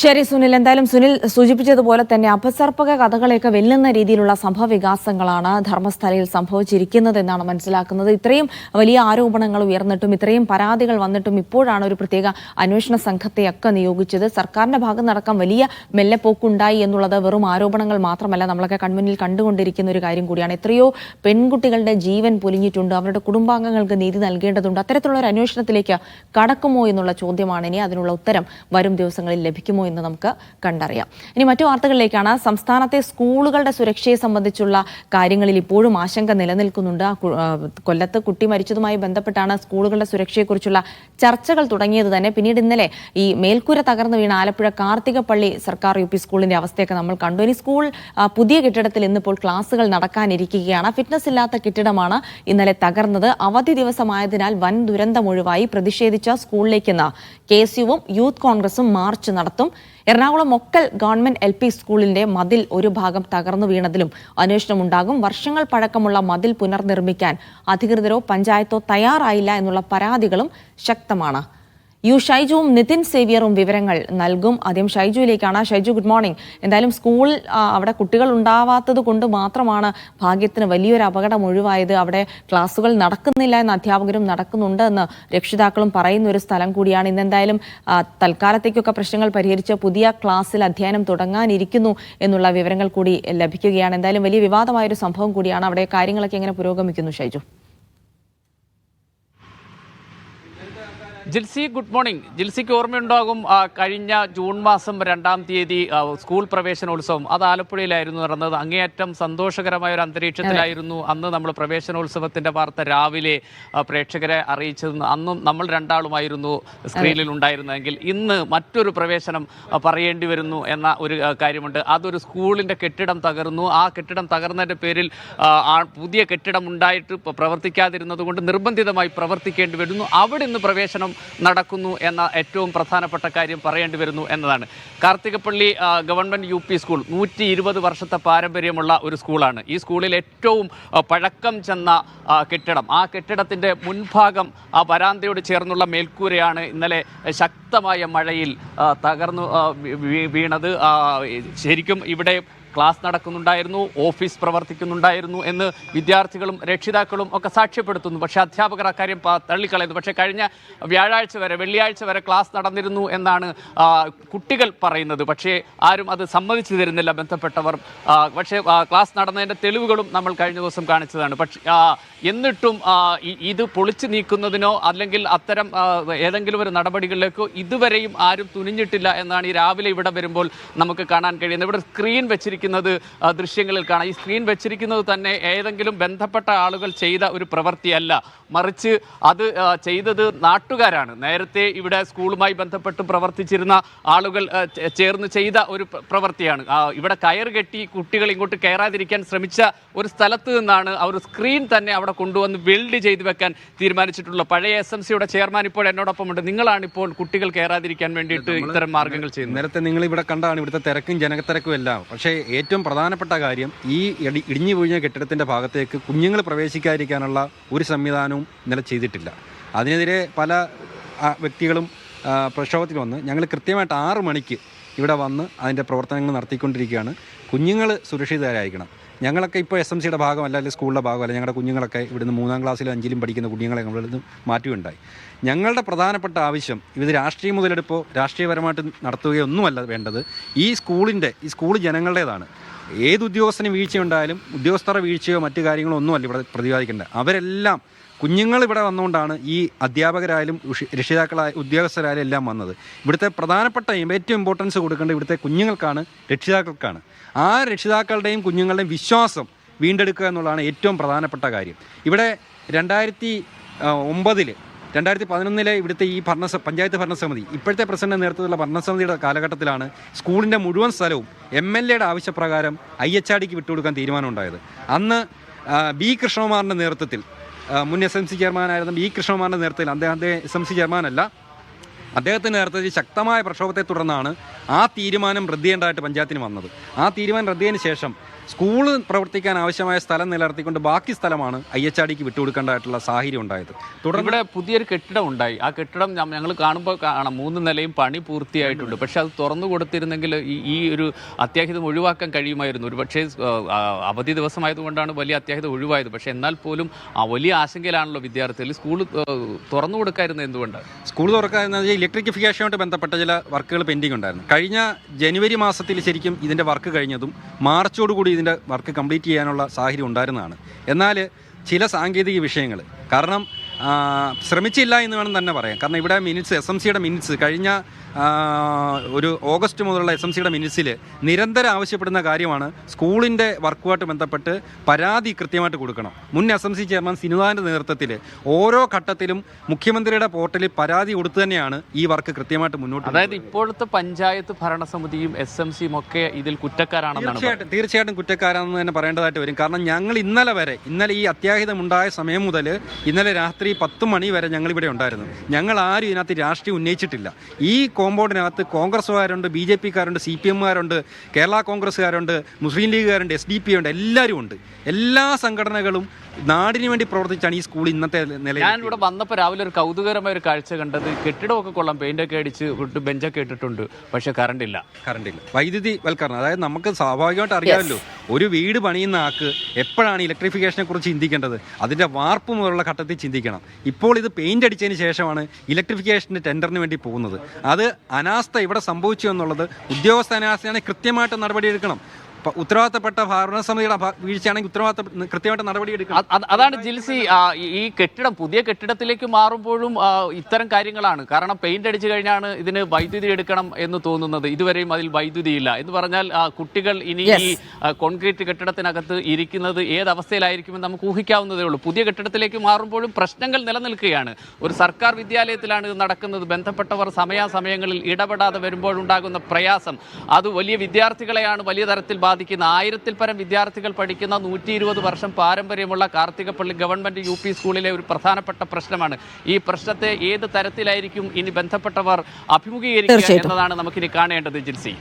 ശരി സുനിൽ. എന്തായാലും സുനിൽ സൂചിപ്പിച്ചതുപോലെ തന്നെ അപസർപ്പക കഥകളെയൊക്കെ വെല്ലുന്ന രീതിയിലുള്ള സംഭവ വികാസങ്ങളാണ് ധർമ്മസ്ഥലയിൽ സംഭവിച്ചിരിക്കുന്നത് എന്നാണ് മനസ്സിലാക്കുന്നത്. ഇത്രയും വലിയ ആരോപണങ്ങൾ ഉയർന്നിട്ടും ഇത്രയും പരാതികൾ വന്നിട്ടും ഇപ്പോഴാണ് ഒരു പ്രത്യേക അന്വേഷണ സംഘത്തെയൊക്കെ നിയോഗിച്ചത്. സർക്കാരിന്റെ ഭാഗത്ത് നടക്കാൻ വലിയ മെല്ലെപ്പോക്കുണ്ടായി എന്നുള്ളത് വെറും ആരോപണങ്ങൾ മാത്രമല്ല നമ്മളൊക്കെ കൺമുന്നിൽ കണ്ടുകൊണ്ടിരിക്കുന്ന ഒരു കാര്യം കൂടിയാണ്. എത്രയോ പെൺകുട്ടികളുടെ ജീവൻ പൊലിഞ്ഞിട്ടുണ്ട്. അവരുടെ കുടുംബാംഗങ്ങൾക്ക് നീതി നൽകേണ്ടതുണ്ട്. അത്തരത്തിലുള്ള ഒരു അന്വേഷണത്തിലേക്ക് കടക്കുമോ എന്നുള്ള ചോദ്യമാണ് ഇനി അതിനുള്ള ഉത്തരം വരും ദിവസങ്ങളിൽ ലഭിക്കുമോ എന്ന് നമുക്ക് കണ്ടറിയാം. ഇനി മറ്റു വാർത്തകളിലേക്കാണ്. സംസ്ഥാനത്തെ സ്കൂളുകളുടെ സുരക്ഷയെ സംബന്ധിച്ചുള്ള കാര്യങ്ങളിൽ ഇപ്പോഴും ആശങ്ക നിലനിൽക്കുന്നുണ്ട്. കൊല്ലത്ത് കുട്ടി മരിച്ചതുമായി ബന്ധപ്പെട്ടാണ് സ്കൂളുകളുടെ സുരക്ഷയെക്കുറിച്ചുള്ള ചർച്ചകൾ തുടങ്ങിയത് തന്നെ. പിന്നീട് ഇന്നലെ ഈ മേൽക്കൂര തകർന്നു വീണ ആലപ്പുഴ കാർത്തികപ്പള്ളി സർക്കാർ യു പി സ്കൂളിന്റെ അവസ്ഥയൊക്കെ നമ്മൾ കണ്ടു. ഇനി സ്കൂൾ പുതിയ കെട്ടിടത്തിൽ ഇന്നിപ്പോൾ ക്ലാസുകൾ നടക്കാനിരിക്കുകയാണ്. ഫിറ്റ്നസ് ഇല്ലാത്ത കെട്ടിടമാണ് ഇന്നലെ തകർന്നത്. അവധി ദിവസമായതിനാൽ വൻ ദുരന്തം ഒഴിവായി. പ്രതിഷേധിച്ച സ്കൂളിലേക്ക് ഇന്ന് കെ എസ് യുവും യൂത്ത് കോൺഗ്രസും മാർച്ച് നടത്തും. എറണാകുളം മൊക്കൽ ഗവൺമെന്റ് എൽ പി സ്കൂളിന്റെ മതിൽ ഒരു ഭാഗം തകർന്നു വീണതിലും അന്വേഷണമുണ്ടാകും. വർഷങ്ങൾ പഴക്കമുള്ള മതിൽ പുനർനിർമ്മിക്കാൻ അധികൃതരോ പഞ്ചായത്തോ തയ്യാറായില്ല എന്നുള്ള പരാതികളും ശക്തമാണ്. യു ഷൈജുവും നിതിൻ സേവിയറും വിവരങ്ങൾ നൽകും. ആദ്യം ഷൈജുവിലേക്കാണ്. ഷൈജു ഗുഡ് മോർണിംഗ് എന്തായാലും സ്കൂൾ അവിടെ കുട്ടികൾ ഉണ്ടാവാത്തത് കൊണ്ട് മാത്രമാണ് ഭാഗ്യത്തിന് വലിയൊരു അപകടം ഒഴിവായത്. അവിടെ ക്ലാസ്സുകൾ നടക്കുന്നില്ല എന്ന് അധ്യാപകരും നടക്കുന്നുണ്ട് എന്ന് രക്ഷിതാക്കളും പറയുന്ന ഒരു സ്ഥലം കൂടിയാണ്. ഇന്നെന്തായാലും തൽക്കാലത്തേക്കൊക്കെ പ്രശ്നങ്ങൾ പരിഹരിച്ച് പുതിയ ക്ലാസ്സിൽ അധ്യയനം തുടങ്ങാനിരിക്കുന്നു എന്നുള്ള വിവരങ്ങൾ കൂടി ലഭിക്കുകയാണ്. എന്തായാലും വലിയ വിവാദമായൊരു സംഭവം കൂടിയാണ്. അവിടെ കാര്യങ്ങളൊക്കെ എങ്ങനെ പുരോഗമിക്കുന്നു ഷൈജു? Jilsy good morning. ജിൽസിക്ക് ഓർമ്മയുണ്ടാകും കഴിഞ്ഞ ജൂൺ മാസം രണ്ടാം തീയതി സ്കൂൾ പ്രവേശനോത്സവം. അത് ആലപ്പുഴയിലായിരുന്നു നടന്നത്. അങ്ങേയറ്റം സന്തോഷകരമായ ഒരു അന്തരീക്ഷത്തിലായിരുന്നു അന്ന് നമ്മൾ പ്രവേശനോത്സവത്തിന്റെ വാർത്ത രാവിലെ പ്രേക്ഷകരെ അറിയിച്ചത്. അന്നും നമ്മൾ രണ്ടാളുമായിരുന്നു സ്ക്രീനിൽ ഉണ്ടായിരുന്നതെങ്കിൽ ഇന്ന് മറ്റൊരു പ്രവേശനം പറയേണ്ടി വരുന്നു എന്ന ഒരു കാര്യമുണ്ട്. അതൊരു സ്കൂളിന്റെ കെട്ടിടം തകർന്നു. ആ കെട്ടിടം തകർന്നതിന്റെ പേരിൽ പുതിയ കെട്ടിടം ഉണ്ടായിട്ട് പ്രവർത്തിക്കാതിരുന്നത് കൊണ്ട് നിർബന്ധിതമായി പ്രവർത്തിക്കേണ്ടി വരുന്നു. അവിടെ ഇന്ന് പ്രവേശനം നടക്കുന്നു എന്ന ഏറ്റവും പ്രധാനപ്പെട്ട കാര്യം പറയേണ്ടി വരുന്നു എന്നതാണ്. Karthikappally government U P school നൂറ്റി ഇരുപത് വർഷത്തെ പാരമ്പര്യമുള്ള ഒരു സ്കൂളാണ്. ഈ സ്കൂളിൽ ഏറ്റവും പഴക്കം ചെന്ന കെട്ടിടം. ആ കെട്ടിടത്തിന്റെ മുൻഭാഗം ആ വരാന്തയോട് ചേർന്നുള്ള മേൽക്കൂരയാണ് ഇന്നലെ ശക്തമായ മഴയിൽ തകർന്നു വീണത്. ശരിക്കും ഇവിടെ ക്ലാസ് നടക്കുന്നുണ്ടായിരുന്നു ഓഫീസ് പ്രവർത്തിക്കുന്നുണ്ടായിരുന്നു എന്ന് വിദ്യാർത്ഥികളും രക്ഷിതാക്കളും ഒക്കെ സാക്ഷ്യപ്പെടുത്തുന്നു. പക്ഷേ അധ്യാപകർ അക്കാര്യം തള്ളിക്കളയുന്നു. പക്ഷേ കഴിഞ്ഞ വ്യാഴാഴ്ച വരെ വെള്ളിയാഴ്ച വരെ ക്ലാസ് നടന്നിരുന്നു എന്നാണ് കുട്ടികൾ പറയുന്നത്. പക്ഷേ ആരും അത് സമ്മതിച്ചു തരുന്നില്ല ബന്ധപ്പെട്ടവർ. പക്ഷേ ക്ലാസ് നടന്നതിന്റെ തെളിവുകളും നമ്മൾ കഴിഞ്ഞ ദിവസം കാണിച്ചതാണ്. പക്ഷേ എന്നിട്ടും ഇത് പൊളിച്ചു നീക്കുന്നതിനോ അല്ലെങ്കിൽ അത്തരം ഏതെങ്കിലും ഒരു നടപടികളിലേക്കോ ഇതുവരെയും ആരും തുനിഞ്ഞിട്ടില്ല എന്നാണ് ഈ രാവിലെ ഇവിടെ വരുമ്പോൾ നമുക്ക് കാണാൻ കഴിയുന്നത്. ഇവിടെ സ്ക്രീൻ വെച്ചിരിക്കുന്നത് ആ, ദൃശ്യങ്ങളിൽ കാണാം. ഈ സ്ക്രീൻ വെച്ചിരിക്കുന്നത് തന്നെ ഏതെങ്കിലും ബന്ധപ്പെട്ട ആളുകൾ ചെയ്ത ഒരു പ്രവൃത്തിയല്ല. മറിച്ച് അത് ചെയ്തത് നാട്ടുകാരാണ്. നേരത്തെ ഇവിടെ സ്കൂളുമായി ബന്ധപ്പെട്ട് പ്രവർത്തിച്ചിരുന്ന ആളുകൾ ചേർന്ന് ചെയ്ത ഒരു പ്രവൃത്തിയാണ്. ഇവിടെ കയർ കെട്ടി കുട്ടികൾ ഇങ്ങോട്ട് കയറാതിരിക്കാൻ ശ്രമിച്ച ഒരു സ്ഥലത്ത് നിന്നാണ് അവർ സ്ക്രീൻ തന്നെ അവിടെ കൊണ്ടുവന്ന് വെൽഡ് ചെയ്തു വെക്കാൻ തീരുമാനിച്ചിട്ടുള്ള പഴയ എസ് എം സിയുടെ ചെയർമാൻ ഇപ്പോൾ എന്നോടൊപ്പം ഉണ്ട് നിങ്ങളാണ് ഇപ്പോൾ കുട്ടികൾ കയറാതിരിക്കാൻ വേണ്ടിയിട്ട് ഇത്തരം മാർഗങ്ങൾ ചെയ്യുന്നത്. നേരത്തെ നിങ്ങൾ ഇവിടെ കണ്ടാണ് ഇവിടുത്തെ തിരക്കും ജനത്തിരക്കും എല്ലാം. പക്ഷേ ഏറ്റവും പ്രധാനപ്പെട്ട കാര്യം ഈ ഇടി- ഇടിഞ്ഞു വീഴുന്ന കെട്ടിടത്തിന്റെ ഭാഗത്തേക്ക് കുഞ്ഞുങ്ങൾ പ്രവേശിക്കാതിരിക്കാനുള്ള ഒരു സംവിധാനവും ഇന്നലെ ചെയ്തിട്ടില്ല. അതിനെതിരെ പല വ്യക്തികളും പ്രക്ഷോഭത്തിൽ വന്ന് ഞങ്ങൾ കൃത്യമായിട്ട് ആറ് മണിക്ക് ഇവിടെ വന്ന് അതിന്റെ പ്രവർത്തനങ്ങൾ നടത്തിക്കൊണ്ടിരിക്കുകയാണ്. കുഞ്ഞുങ്ങൾ സുരക്ഷിതരായിരിക്കണം. ഞങ്ങളൊക്കെ ഇപ്പോൾ എസ് എം സിയുടെ ഭാഗമല്ല അല്ലെങ്കിൽ സ്കൂളിന്റെ ഭാഗമല്ല. ഞങ്ങളുടെ കുഞ്ഞുങ്ങളൊക്കെ ഇവിടുന്ന് മൂന്നാം ക്ലാസ്സിലും അഞ്ചിലും പഠിക്കുന്ന കുഞ്ഞുങ്ങളെ നമ്മളിന്ന് മാറ്റുകയുണ്ടായി. ഞങ്ങളുടെ പ്രധാനപ്പെട്ട ആവശ്യം ഇത് രാഷ്ട്രീയ മുതലെടുപ്പോ രാഷ്ട്രീയപരമായിട്ട് നടത്തുകയൊന്നുമല്ല വേണ്ടത്. ഈ സ്കൂളിന്റെ ഈ സ്കൂൾ ജനങ്ങളുടേതാണ്. ഏത് ഉദ്യോഗസ്ഥന് വീഴ്ചയുണ്ടായാലും ഉദ്യോഗസ്ഥരുടെ വീഴ്ചയോ മറ്റു കാര്യങ്ങളോ ഒന്നുമല്ല ഇവിടെ പ്രതിപാദിക്കേണ്ടത്. അവരെല്ലാം കുഞ്ഞുങ്ങൾ ഇവിടെ വന്നുകൊണ്ടാണ് ഈ അധ്യാപകരായാലും രക്ഷിതാക്കളായ ഉദ്യോഗസ്ഥരായാലും എല്ലാം വന്നത്. ഇവിടുത്തെ പ്രധാനപ്പെട്ട ഏറ്റവും ഇമ്പോർട്ടൻസ് കൊടുക്കേണ്ടത് ഇവിടുത്തെ കുഞ്ഞുങ്ങൾക്കാണ് രക്ഷിതാക്കൾക്കാണ്. ആ രക്ഷിതാക്കളുടെയും കുഞ്ഞുങ്ങളുടെയും വിശ്വാസം വീണ്ടെടുക്കുക എന്നുള്ളതാണ് ഏറ്റവും പ്രധാനപ്പെട്ട കാര്യം. ഇവിടെ രണ്ടായിരത്തി ഒമ്പതിൽ രണ്ടായിരത്തി പതിനൊന്നിലെ ഇവിടുത്തെ ഈ ഭരണ പഞ്ചായത്ത് ഭരണസമിതി ഇപ്പോഴത്തെ പ്രസിഡന്റ് നേതൃത്വത്തിലുള്ള ഭരണസമിതിയുടെ കാലഘട്ടത്തിലാണ് സ്കൂളിന്റെ മുഴുവൻ സ്ഥലവും എം എൽ എയുടെ ആവശ്യപ്രകാരം ഐ എച്ച് ആർ ഡിക്ക് വിട്ടുകൊടുക്കാൻ തീരുമാനമുണ്ടായത്. അന്ന് ബി കൃഷ്ണകുമാറിന്റെ നേതൃത്വത്തിൽ മുൻ എസ് എം സി ചെയർമാനായിരുന്ന ബി കൃഷ്ണകുമാറിന്റെ നേതൃത്വത്തിൽ അദ്ദേഹം എസ് എം സി ചെയർമാനല്ല. അദ്ദേഹത്തിന്റെ നേതൃത്വത്തിൽ ശക്തമായ പ്രക്ഷോഭത്തെ തുടർന്നാണ് ആ തീരുമാനം റദ്ദ് ചെയ്യേണ്ടതായിട്ട് പഞ്ചായത്തിന് വന്നത്. ആ തീരുമാനം റദ്ദ് ചെയ്തതിന് ശേഷം സ്കൂൾ പ്രവർത്തിക്കാൻ ആവശ്യമായ സ്ഥലം നിലനിർത്തിക്കൊണ്ട് ബാക്കി സ്ഥലമാണ് ഐ എച്ച് ആർ ഡിക്ക് വിട്ടുകൊടുക്കേണ്ടതായിട്ടുള്ള സാഹചര്യം ഉണ്ടായത്. തുടർന്ന് ഇവിടെ പുതിയൊരു കെട്ടിടം ഉണ്ടായി. ആ കെട്ടിടം ഞങ്ങൾ കാണുമ്പോൾ കാണാം. മൂന്ന് നിലയും പണി പൂർത്തിയായിട്ടുണ്ട്. പക്ഷേ അത് തുറന്നു കൊടുത്തിരുന്നെങ്കിൽ ഈ ഈ ഒരു അത്യാഹിതം ഒഴിവാക്കാൻ കഴിയുമായിരുന്നു. ഒരു പക്ഷേ അവധി ദിവസമായതുകൊണ്ടാണ് വലിയ അത്യാഹിതം ഒഴിവായത്. പക്ഷേ എന്നാൽ പോലും ആ വലിയ ആശങ്കയിലാണല്ലോ വിദ്യാർത്ഥികൾ. സ്കൂൾ തുറന്നു കൊടുക്കായിരുന്നത് എന്തുകൊണ്ടാണ് സ്കൂൾ തുറക്കാന്ന് ഇലക്ട്രിക്കിഫിക്കേഷനുമായിട്ട് ബന്ധപ്പെട്ട ചില വർക്കുകൾ പെൻഡിങ് ഉണ്ടായിരുന്നു കഴിഞ്ഞ ജനുവരി മാസത്തിൽ ശരിക്കും ഇതിന്റെ വർക്ക് കഴിഞ്ഞതും മാർച്ചോടുകൂടി ഇതിന്റെ വർക്ക് കംപ്ലീറ്റ് ചെയ്യാനുള്ള സാഹചര്യം ഉണ്ടായിരുന്നതാണ്. എന്നാൽ ചില സാങ്കേതിക വിഷയങ്ങൾ കാരണം ശ്രമിച്ചില്ല എന്ന് വേണം തന്നെ പറയാം കാരണം ഇവിടെ മിനിറ്റ്സ് എസ് എം സിയുടെ മിനിറ്റ്സ് കഴിഞ്ഞ ഒരു ഓഗസ്റ്റ് മുതലുള്ള എസ് എം സിയുടെ മിനിറ്റ്സിൽ നിരന്തരം ആവശ്യപ്പെടുന്ന കാര്യമാണ് സ്കൂളിന്റെ വർക്കുമായിട്ട് ബന്ധപ്പെട്ട് പരാതി കൃത്യമായിട്ട് കൊടുക്കണം. മുൻ എസ് എം സി ചെയർമാൻ സിനുദാന്റെ നേതൃത്വത്തിൽ ഓരോ ഘട്ടത്തിലും മുഖ്യമന്ത്രിയുടെ പോർട്ടലിൽ പരാതി കൊടുത്തു തന്നെയാണ് ഈ വർക്ക് കൃത്യമായിട്ട് മുന്നോട്ട് അതായത് ഇപ്പോഴത്തെ പഞ്ചായത്ത് ഭരണസമിതിയും എസ് എം സിയും ഒക്കെ ഇതിൽ കുറ്റക്കാരാണെന്നാണ് തീർച്ചയായിട്ടും തീർച്ചയായിട്ടും കുറ്റക്കാരാണെന്ന് തന്നെ പറയേണ്ടതായിട്ട് വരും. കാരണം ഞങ്ങൾ ഇന്നലെ വരെ ഇന്നലെ ഈ അത്യാഹിതം ഉണ്ടായ സമയം മുതൽ ഇന്നലെ രാത്രി പത്ത് മണി വരെ ഞങ്ങൾ ഇവിടെ ഉണ്ടായിരുന്നു. ഞങ്ങൾ ആരും ഇതിനകത്ത് രാഷ്ട്രീയം ഉന്നയിച്ചിട്ടില്ല. ഈ കോമ്പൗണ്ടിനകത്ത് കോൺഗ്രസ്സുകാരുണ്ട് ബി ജെ പിക്കാരുണ്ട് സി പി എമ്മുകാരുണ്ട് കേരള കോൺഗ്രസ്സുകാരുണ്ട് മുസ്ലിം ലീഗുകാരുണ്ട് എസ് ഡി പി ഉണ്ട് എല്ലാവരും ഉണ്ട് എല്ലാ സംഘടനകളും നാടിന് വേണ്ടി പ്രവർത്തിച്ചാണ് ഈ സ്കൂൾ ഇന്നത്തെ നില ഞാൻ ഇവിടെ വന്നപ്പോൾ രാവിലെ ഒരു കൗതുകരമായ ഒരു കാഴ്ച കണ്ടത് കെട്ടിടമൊക്കെ കൊള്ളാം പെയിന്റൊക്കെ അടിച്ച് ബെഞ്ചൊക്കെ ഇട്ടിട്ടുണ്ട് പക്ഷേ കറണ്ട് ഇല്ല. കറണ്ടില്ല വൈദ്യുതി വൽക്കരണം അതായത് നമുക്ക് സ്വാഭാവികമായിട്ട് അറിയാമല്ലോ ഒരു വീട് പണിയുന്ന ആൾക്ക് എപ്പോഴാണ് ഇലക്ട്രിഫിക്കേഷനെ കുറിച്ച് ചിന്തിക്കേണ്ടത്? അതിന്റെ വാർപ്പ് മുതലുള്ള ഘട്ടത്തിൽ ചിന്തിക്കണം. ഇപ്പോൾ ഇത് പെയിന്റ് അടിച്ചതിന് ശേഷമാണ് ഇലക്ട്രിഫിക്കേഷന്റെ ടെൻഡറിന് വേണ്ടി പോകുന്നത്. അത് അനാസ്ഥ ഇവിടെ സംഭവിച്ചു എന്നുള്ളത് ഉദ്യോഗസ്ഥ അനാസ്ഥയാണെങ്കിൽ കൃത്യമായിട്ട് നടപടിയെടുക്കണം. ഉത്തരവാദിത്തപ്പെട്ട ഭരണസമിതിയുടെ സമിതിയുടെ വീഴ്ചയാണെങ്കിൽ ഉത്തരവാദിത്ത കൃത്യമായിട്ട് നടപടിയെടുക്കണം അത് അതാണ് ജിൽസി ഈ- ഈ കെട്ടിടം പുതിയ കെട്ടിടത്തിലേക്ക് മാറുമ്പോഴും ഇത്തരം കാര്യങ്ങളാണ്. കാരണം പെയിന്റ് അടിച്ചു കഴിഞ്ഞാണ് ഇതിന് വൈദ്യുതി എടുക്കണം എന്ന് തോന്നുന്നത്. ഇതുവരെയും അതിൽ വൈദ്യുതി ഇല്ല എന്ന് പറഞ്ഞാൽ കുട്ടികൾ ഇനി ഈ കോൺക്രീറ്റ് കെട്ടിടത്തിനകത്ത് ഇരിക്കുന്നത് ഏത് അവസ്ഥയിലായിരിക്കുമെന്ന് നമുക്ക് ഊഹിക്കാവുന്നതേ ഉള്ളൂ. പുതിയ കെട്ടിടത്തിലേക്ക് മാറുമ്പോഴും പ്രശ്നങ്ങൾ നിലനിൽക്കുകയാണ്. ഒരു സർക്കാർ വിദ്യാലയത്തിലാണ് ഇത് നടക്കുന്നത്. ബന്ധപ്പെട്ടവർ സമയാസമയങ്ങളിൽ ഇടപെടാതെ വരുമ്പോഴുണ്ടാകുന്ന പ്രയാസം. അത് വലിയ വിദ്യാർത്ഥികളെയാണ് വലിയ തരത്തിൽ ബാധിക്കുന്ന ആയിരത്തിൽ പരം വിദ്യാർത്ഥികൾ പഠിക്കുന്ന നൂറ്റി ഇരുപത് വർഷം പാരമ്പര്യമുള്ള കാർത്തികപ്പള്ളി ഗവൺമെന്റ് യു പി സ്കൂളിലെ ഒരു പ്രധാനപ്പെട്ട പ്രശ്നമാണ്. ഈ പ്രശ്നത്തെ ഏത് തരത്തിലായിരിക്കും ഇനി ബന്ധപ്പെട്ടവർ അഭിമുഖീകരിക്കുക എന്നതാണ് നമുക്കിനി കാണേണ്ടത് ജിൻസി.